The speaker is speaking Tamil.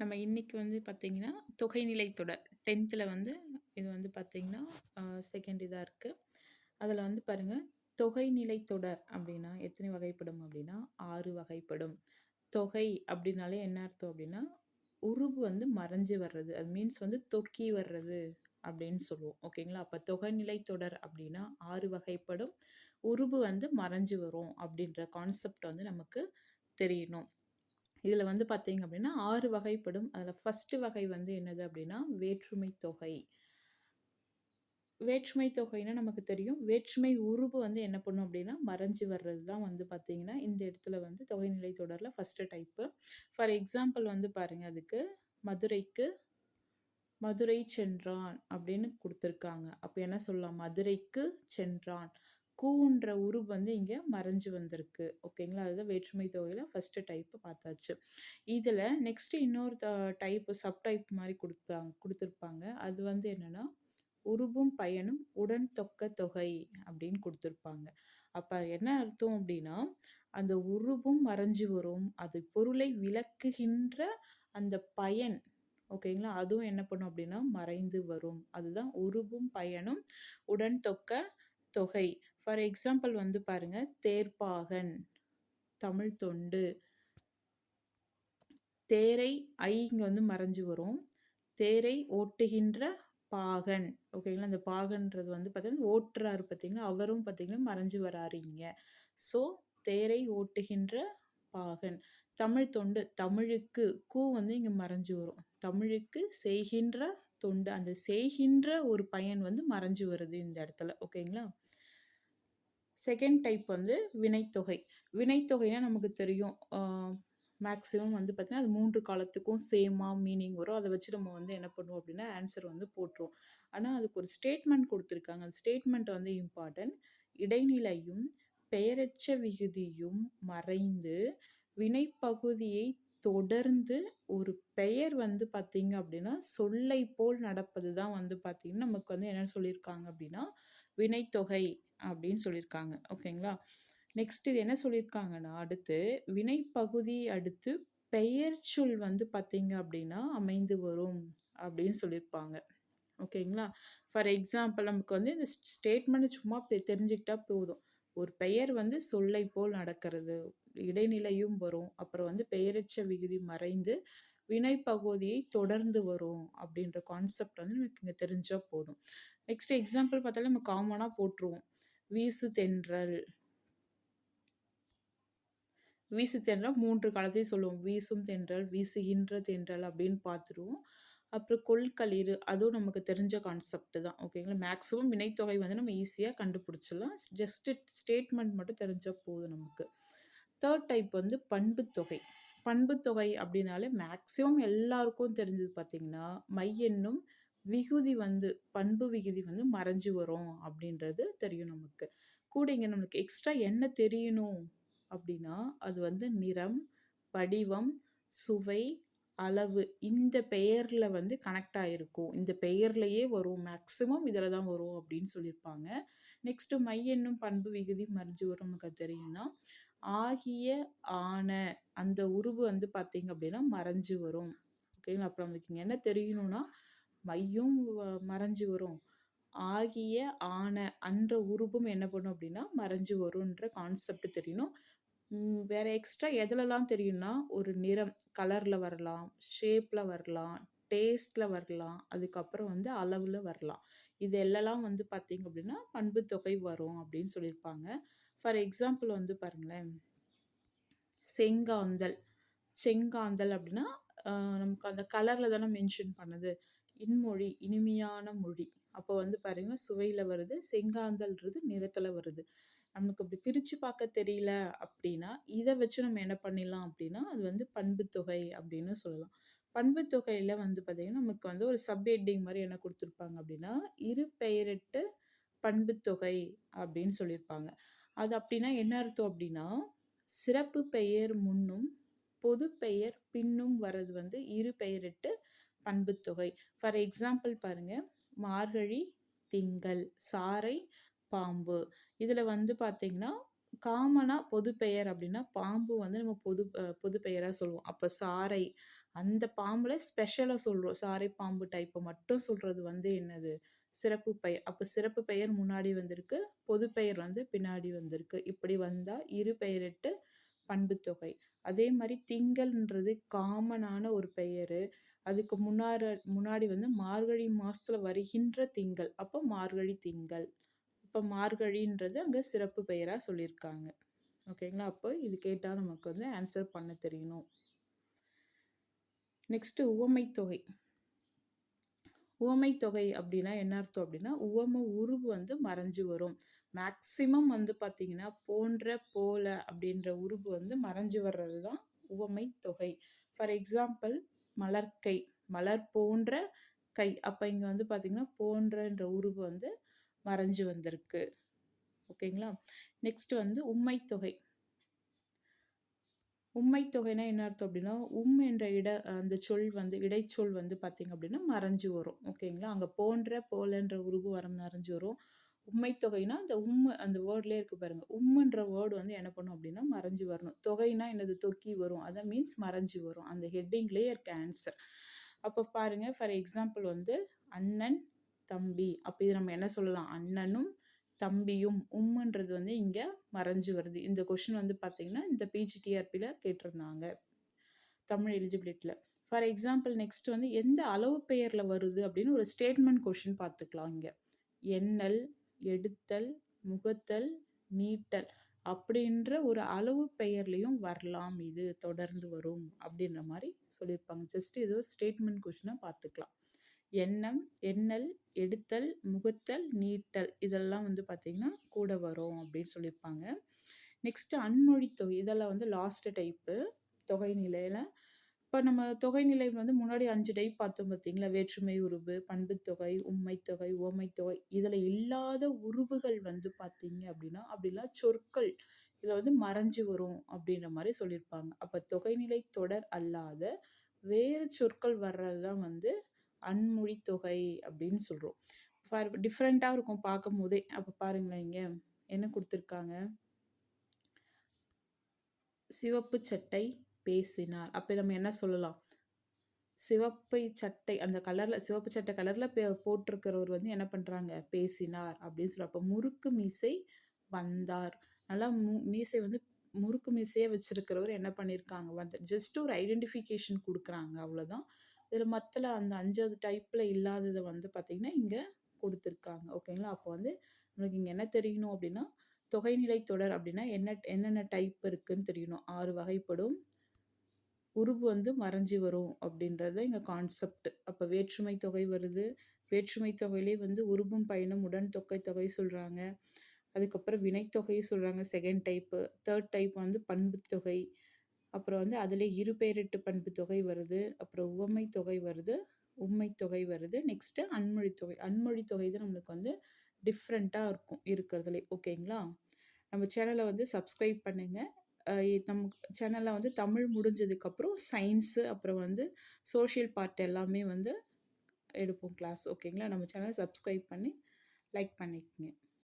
நம்ம இன்னைக்கு வந்து பார்த்தீங்கன்னா, தொகைநிலை தொடர் 10த்ல வந்து இது வந்து பார்த்திங்கன்னா செகண்ட் இதாக இருக்குது அதில் வந்து பாருங்க, தொகைநிலை தொடர் அப்படின்னா எத்தனை வகைப்படும் அப்படின்னா ஆறு வகைப்படும். தொகை அப்படின்னாலே என்ன அர்த்தம் அப்படின்னா உருபு வந்து மறைஞ்சு வர்றது. அது மீன்ஸ் வந்து தொக்கி வர்றது அப்படின்னு சொல்லுவோம். ஓகேங்களா? அப்போ தொகைநிலை தொடர் அப்படின்னா ஆறு வகைப்படும். உருபு வந்து மறைஞ்சு வரும் அப்படின்ற கான்செப்ட் வந்து நமக்கு தெரியணும். இதில் வந்து பார்த்தீங்க அப்படின்னா ஆறு வகைப்படும். அதில் ஃபஸ்ட்டு வகை வந்து என்னது அப்படின்னா வேற்றுமை தொகை. வேற்றுமை தொகைன்னா நமக்கு தெரியும். வேற்றுமை உருபு வந்து என்ன பண்ணும் அப்படின்னா மறைஞ்சு வர்றது தான் வந்து பார்த்தீங்கன்னா, இந்த இடத்துல வந்து தொகைநிலை தொடரில் ஃபஸ்ட்டு டைப்பு. ஃபார் எக்ஸாம்பிள் வந்து பாருங்கள் அதுக்கு, மதுரைக்கு மதுரை சென்றான் அப்படின்னு கொடுத்துருக்காங்க அப்போ என்ன சொல்லலாம்? மதுரைக்கு சென்றான். கூன்ற உருப் வந்து இங்கே மறைஞ்சு வந்திருக்கு. ஓகேங்களா? அதுதான் வேற்றுமை தொகையில் ஃபஸ்ட்டு டைப்பு பார்த்தாச்சு. இதில் நெக்ஸ்ட்டு இன்னொரு த சப் டைப் மாதிரி கொடுத்தாங்க கொடுத்துருப்பாங்க அது வந்து என்னென்னா உருபும் பயனும் உடன் தொக்க தொகை அப்படின்னு கொடுத்துருப்பாங்க அப்போ என்ன அர்த்தம் அப்படின்னா அந்த உருபும் மறைஞ்சு வரும். அது பொருளை விளக்குகின்ற அந்த பயன் ஓகேங்களா? அதுவும் என்ன பண்ணும் அப்படின்னா மறைந்து வரும். அதுதான் உருபும் பயனும் உடன் தொக்க தொகை. ஃபார் எக்ஸாம்பிள் வந்து பாருங்க, தேர்ப்பாகன், தமிழ் தொண்டு. தேரை ஐ இங்கே வந்து மறைஞ்சு வரும். தேரை ஓட்டுகின்ற பாகன். ஓகேங்களா? அந்த பாகன்றது வந்து பார்த்தீங்கன்னா, ஓட்டுறாரு பார்த்தீங்களா? அவரும் பார்த்தீங்கன்னா மறைஞ்சு வராருங்க ஸோ, தேரை ஓட்டுகின்ற பாகன். தமிழ் தொண்டு. தமிழுக்கு கூ வந்து இங்கே மறைஞ்சு வரும். தமிழுக்கு செய்கின்ற தொண்டு. அந்த செய்கின்ற ஒரு பயன் வந்து மறைஞ்சு வருது இந்த இடத்துல. ஓகேங்களா? செகண்ட் டைப் வந்து வினைத்தொகை. வினைத்தொகைனா நமக்கு தெரியும். மேக்ஸிமம் வந்து பார்த்திங்கன்னா அது மூன்று காலத்துக்கும் சேமாக மீனிங் வரும். அதை வச்சு நம்ம வந்து என்ன பண்ணுவோம் அப்படின்னா ஆன்சர் வந்து போட்டுருவோம். ஆனால் அதுக்கு ஒரு ஸ்டேட்மெண்ட் கொடுத்துருக்காங்க அந்த ஸ்டேட்மெண்ட் வந்து இம்பார்ட்டன்ட். இடைநிலையும், பெயரச்ச விகுதியும் மறைந்து, வினைப்பகுதியை தொடர்ந்து ஒரு பெயர் வந்து பார்த்தீங்க அப்படின்னா சொல்லை போல் நடப்பது தான் வந்து பார்த்தீங்கன்னா, நமக்கு வந்து என்ன சொல்லியிருக்காங்க அப்படின்னா வினைத்தொகை அப்படின்னு சொல்லியிருக்காங்க. ஓகேங்களா? நெக்ஸ்ட் இது என்ன சொல்லியிருக்காங்கன்னா, அடுத்து வினைப்பகுதி அடுத்து பெயர்ச்சொல் வந்து பார்த்தீங்க அப்படின்னா அமைந்து வரும் அப்படின்னு சொல்லியிருப்பாங்க. ஓகேங்களா? ஃபார் எக்ஸாம்பிள் நமக்கு வந்து இந்த ஸ்டேட்மெண்ட் சும்மா தெரிஞ்சுக்கிட்டா போதும். ஒரு பெயர் வந்து சொல்லை போல் நடக்கிறது. இடைநிலையும் வரும். அப்புறம் வந்து பெயரச்ச விகுதி மறைந்து, வினைப்பகுதியை தொடர்ந்து வரும் அப்படின்ற கான்செப்ட் வந்து நமக்கு இங்கே தெரிஞ்சால் போதும். நெக்ஸ்ட் எக்ஸாம்பிள் பார்த்தாலே நம்ம காமனாக போட்டுருவோம். வீசு தென்றல். வீசு தென்றல் மூன்று காலத்தையும் சொல்லுவோம். வீசும் தென்றல், வீசுகின்ற தென்றல் அப்படின்னு பார்த்துருவோம். அப்புறம் கொள்களிர் அதுவும் நமக்கு தெரிஞ்ச கான்செப்ட் தான். ஓகேங்களா? மேக்ஸிமம் வினைத்தொகை வந்து நம்ம ஈஸியாக கண்டுபிடிச்சிடலாம். ஜஸ்ட் ஸ்டேட்மெண்ட் மட்டும் தெரிஞ்சால் போதும் நமக்கு. தேர்ட் டைப் வந்து பண்புத்தொகை. பண்புத்தொகை அப்படின்னாலே மேக்ஸிமம் எல்லாருக்கும் தெரிஞ்சது பார்த்திங்கன்னா மையென்னும் விகுதி வந்து பண்பு விகுதி வந்து மறைஞ்சு வரும் அப்படின்றது தெரியும் நமக்கு. கூட இங்கே நம்மளுக்கு எக்ஸ்ட்ரா என்ன தெரியணும் அப்படின்னா அது வந்து நிறம், வடிவம், சுவை, அளவு இந்த பெயரில் வந்து கனெக்ட் ஆகிருக்கும் இந்த பெயர்லையே வரும். மேக்ஸிமம் இதில் தான் வரும் அப்படின்னு சொல்லியிருப்பாங்க. நெக்ஸ்ட்டு மை என்னும் பண்பு விகுதி மறைஞ்சு வரும் நமக்கு தெரியும்னா, ஆகிய, ஆன அந்த உருவு வந்து பார்த்திங்க அப்படின்னா மறைஞ்சு வரும். ஓகேங்களா? அப்புறம் நமக்கு என்ன தெரியணும்னா, மையும் வ மறைஞ்சு வரும். ஆகிய, ஆன அன்ற உருபும் என்ன பண்ணும் அப்படின்னா மறைஞ்சு வரும்ன்ற கான்செப்ட் தெரியணும். வேறு வேற எக்ஸ்ட்ரா எதுலலாம் தெரியும்னா, ஒரு நிறம் கலரில் வரலாம், ஷேப்பில் வரலாம், டேஸ்ட்டில் வரலாம், அதுக்கப்புறம் வந்து அளவில் வரலாம். இது எல்லாம் வந்து பார்த்தீங்க பண்பு பண்புத்தொகை வரும் அப்படின்னு சொல்லியிருப்பாங்க. ஃபார் எக்ஸாம்பிள் வந்து பாருங்களேன். செங்காந்தல் செங்காந்தல் அப்படின்னா நமக்கு அந்த கலரில் தானே மென்ஷன் பண்ணுது. இன்மொழி, இனிமையான மொழி. அப்போ வந்து பாருங்க சுவையில் வருது. செங்காந்தல்ன்றது நிறத்தில் வருது. நமக்கு அப்படி பிரித்து பார்க்க தெரியல அப்படின்னா இதை வச்சு நம்ம என்ன பண்ணிடலாம் அப்படின்னா அது வந்து பண்புத்தொகை அப்படின்னு சொல்லலாம். பண்புத்தொகையில வந்து பார்த்திங்கன்னா நமக்கு வந்து ஒரு சப் ஹெட்டிங் மாதிரி என்ன கொடுத்துருப்பாங்க அப்படின்னா இரு பெயரிட்டு பண்புத்தொகை அப்படின்னு சொல்லியிருப்பாங்க. அது அப்படின்னா என்ன அர்த்தம் அப்படின்னா சிறப்பு பெயர் முன்னும், பொது பெயர் பின்னும் வரது வந்து இரு பெயரிட்டு பண்புத்தொகை. ஃபார் எக்ஸாம்பிள் பாருங்கள் மார்கழி, திங்கள், சாறை, பாம்பு. இதில் வந்து பார்த்தீங்கன்னா, காமனாக பொது பெயர் அப்படின்னா பாம்பு வந்து நம்ம பொது பொது பெயராக சொல்லுவோம். அப்போ சாரை அந்த பாம்பில் ஸ்பெஷலாக சொல்கிறோம் சாரை பாம்பு டைப்பை மட்டும் சொல்கிறது வந்து என்னது? சிறப்பு பெயர். அப்போ சிறப்பு பெயர் முன்னாடி வந்திருக்கு. பொது பெயர் வந்து பின்னாடி வந்திருக்கு. இப்படி வந்தால் இரு பெயரிட்டு பண்புத்தொகை. அதே மாதிரி திங்கள்ன்றது காமனான ஒரு பெயர் அதுக்கு முன்னாடி முன்னாடி வந்து மார்கழி மாதத்தில் வருகின்ற திங்கள். அப்போ மார்கழி திங்கள். இப்போ மார்கழின்றது அங்கே சிறப்பு பெயராக சொல்லியிருக்காங்க. ஓகேங்களா? அப்போ இது கேட்டால் நமக்கு வந்து ஆன்சர் பண்ண தெரியணும். நெக்ஸ்ட்டு உவமைத்தொகை. உவமைத்தொகை அப்படின்னா என்ன அர்த்தம் அப்படின்னா, உவமை உருவு வந்து மறைஞ்சு வரும். மேக்சிமம் வந்து பார்த்தீங்கன்னா, போன்ற, போல அப்படின்ற உருவு வந்து மறைஞ்சு வர்றது தான் உவமை தொகை ஃபார் எக்ஸாம்பிள் மலர்க்கை. மலர் போன்ற கை. அப்போ இங்கே வந்து பார்த்தீங்கன்னா, போன்றன்ற உருவு வந்து மறைஞ்சு வந்திருக்கு. ஓகேங்களா? நெக்ஸ்ட் வந்து உம்மைத்தொகை. உம்மைத்தொகைனா என்ன அர்த்தம் அப்படின்னா, உம் என்ற இட அந்த சொல் வந்து இடைச்சொல் வந்து பார்த்தீங்க அப்படின்னா மறைஞ்சு வரும். ஓகேங்களா? அங்கே போன்ற, போலன்ற உருவு வர மறைஞ்சு வரும். உம்மைத்தொகைனா அந்த உம்மு அந்த வேர்ட்லேயே இருக்கு பாருங்க. உம்முன்ற வேர்டு வந்து என்ன பண்ணும் அப்படின்னா மறைஞ்சு வரணும். தொகைனா என்னது? தொக்கி வரும். அதான் மீன்ஸ் மறைஞ்சு வரும். அந்த ஹெட்டிங்லேயே இருக்கு ஆன்சர். அப்போ பாருங்க ஃபார் எக்ஸாம்பிள் வந்து அண்ணன், தம்பி. அப்போ இது நம்ம என்ன சொல்லலாம்? அண்ணனும், தம்பியும். உம்முன்றது வந்து இங்கே மறைஞ்சு வருது. இந்த கொஷின் வந்து பார்த்தீங்கன்னா, இந்த பிஜிடிஆர்பில கேட்டிருந்தாங்க. தமிழ் எலிஜிபிலிட்டியில் ஃபார் எக்ஸாம்பிள் நெக்ஸ்ட் வந்து எந்த அளவு பெயரில் வருது அப்படின்னு ஒரு ஸ்டேட்மெண்ட் கொஷின் பார்த்துக்கலாம் இங்கே எண்ணல், எடுத்தல், முகத்தல், நீட்டல் அப்படின்ற ஒரு அளவு பெயர்லேயும் வரலாம் இது. தொடர்ந்து வரும் அப்படின்ற மாதிரி சொல்லியிருப்பாங்க. ஜஸ்ட் இது ஒரு ஸ்டேட்மெண்ட் கொஷினாக பார்த்துக்கலாம். எண்ணம், எண்ணல், எடுத்தல், முகத்தல், நீட்டல் இதெல்லாம் வந்து பார்த்திங்கன்னா கூட வரும் அப்படின்னு சொல்லியிருப்பாங்க. நெக்ஸ்ட்டு அன்மொழி தொகை இதெல்லாம் வந்து லாஸ்ட் டைப்பு தொகை நிலையில் இப்போ நம்ம தொகைநிலை வந்து முன்னாடி அஞ்சு டை பார்த்தோம் பார்த்தீங்களா? வேற்றுமை உருவு பண்புத்தொகை, உண்மைத்தொகை ஓமைத்தொகை இதில் இல்லாத உருவுகள் வந்து பார்த்தீங்க அப்படின்னா, அப்படிலாம் சொற்கள் இதில் வந்து மறைஞ்சு வரும் அப்படின்ற மாதிரி சொல்லியிருப்பாங்க. அப்போ தொகைநிலை தொடர் அல்லாத வேறு சொற்கள் வர்றது தான் வந்து அன்மொழித்தொகை அப்படின்னு சொல்கிறோம் ஃபார் டிஃப்ரெண்ட்டாக இருக்கும் பார்க்கும்போதே. அப்போ பாருங்களேன் இங்கே என்ன கொடுத்துருக்காங்க சிவப்பு சட்டை பேசினார். அப்போ நம்ம என்ன சொல்லலாம்? சிவப்பை சட்டை அந்த கலரில் சிவப்பு சட்டை கலரில் போட்டிருக்கிறவர் வந்து என்ன பண்ணுறாங்க பேசினார் அப்படின்னு சொல்ல அப்போ முறுக்கு மீசை வந்தார். நல்லா மு மீசை வந்து முறுக்கு மீசையை வச்சிருக்கிறவர் என்ன பண்ணியிருக்காங்க? வந்து ஜஸ்ட் ஒரு ஐடென்டிஃபிகேஷன் கொடுக்குறாங்க அவ்வளோதான். இதில் மற்ற அந்த அஞ்சாவது டைப்பில் இல்லாததை வந்து பார்த்திங்கன்னா இங்கே கொடுத்துருக்காங்க ஓகேங்களா? அப்போ வந்து நம்மளுக்கு இங்கே என்ன தெரியணும் அப்படின்னா, தொகைநிலை தொடர் அப்படின்னா என்ன என்னென்ன டைப் இருக்குன்னு தெரியணும். ஆறு வகைப்படும். உருபு வந்து மறைஞ்சு வரும் அப்படின்றது இங்கே கான்செப்ட். அப்போ வேற்றுமை தொகை வருது. வேற்றுமை தொகையிலே வந்து உருபும் பயனும் உடன் தொகை தொகை சொல்கிறாங்க அதுக்கப்புறம் வினைத்தொகை சொல்கிறாங்க செகண்ட் டைப்பு. தேர்ட் டைப் வந்து பண்பு தொகை அப்புறம் வந்து அதிலே இருபெயரிட்டு பண்பு தொகை வருது. அப்புறம் உவமை தொகை வருது. உண்மை தொகை வருது. நெக்ஸ்ட்டு அன்மொழி தொகை அன்மொழி தொகை தான் நம்மளுக்கு வந்து டிஃப்ரெண்ட்டாக இருக்கும் இருக்கிறதுலே. ஓகேங்களா? நம்ம சேனலை வந்து சப்ஸ்கிரைப் பண்ணுங்கள் நம் சேனலில் வந்து தமிழ் முடிஞ்சதுக்கப்புறம் சயின்ஸு அப்புறம் வந்து சோஷியல் பார்ட் எல்லாமே வந்து எடுப்போம் கிளாஸ். ஓகேங்களா? நம்ம சேனலை சப்ஸ்கிரைப் பண்ணி லைக் பண்ணிக்கங்க.